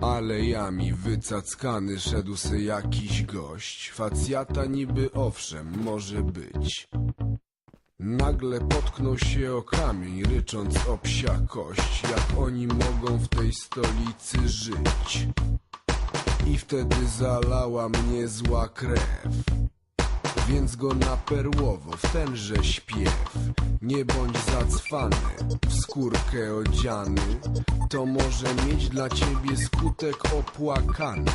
Alejami wycackany szedł se jakiś gość. Facjata niby owszem może być. Nagle potknął się o kamień, rycząc o psia kość, jak oni mogą w tej stolicy żyć. I wtedy zalała mnie zła krew. Więc go na perłowo w tenże śpiew. Nie bądź zacwany, w skórkę odziany. To może mieć dla ciebie skutek opłakany.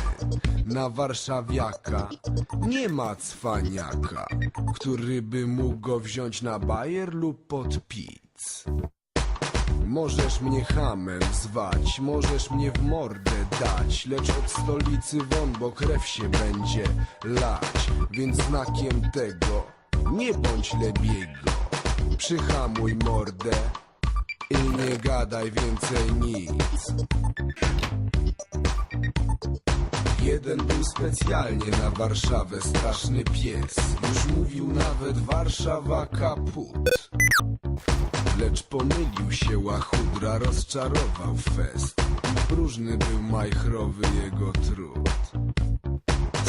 Na warszawiaka nie ma cwaniaka Który by mógł go wziąć na bajer lub pod pic Możesz mnie hamem zwać, możesz mnie w mordę dać Lecz od stolicy won, bo krew się będzie lać. Więc znakiem tego nie bądź lebiego. Przyhamuj mordę i nie gadaj więcej nic. Jeden był specjalnie na Warszawę straszny pies. Już mówił nawet Warszawa kaput Lecz pomylił się łachudra, rozczarował fest. Próżny był majchrowy jego trud.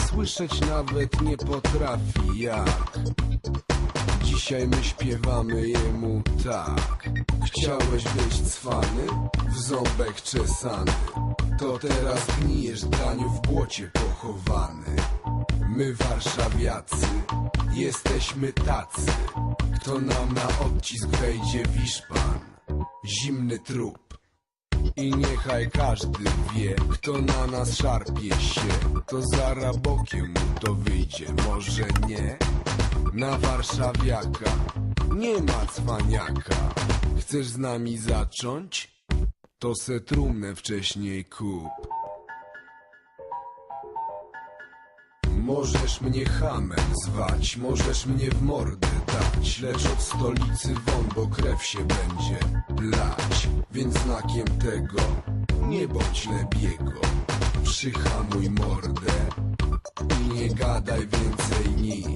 Słyszeć nawet nie potrafi jak. Dzisiaj my śpiewamy jemu tak. Chciałeś być cwany, w ząbek czesany. To teraz gnijesz draniu w błocie pochowany My warszawiacy, jesteśmy tacy Kto nam na odcisk wejdzie wiszpan Zimny trup i niechaj każdy wie, kto na nas szarpie się, to za rabokiem mu to wyjdzie, może nie? Na warszawiaka nie ma cwaniaka. Chcesz z nami zacząć? To se trumnę wcześniej kup. Możesz mnie hamem zwać, możesz mnie w mordę dać Lecz od stolicy won, bo krew się będzie lać Więc znakiem tego nie bądź lebiego. Przyhamuj mordę i nie gadaj więcej nic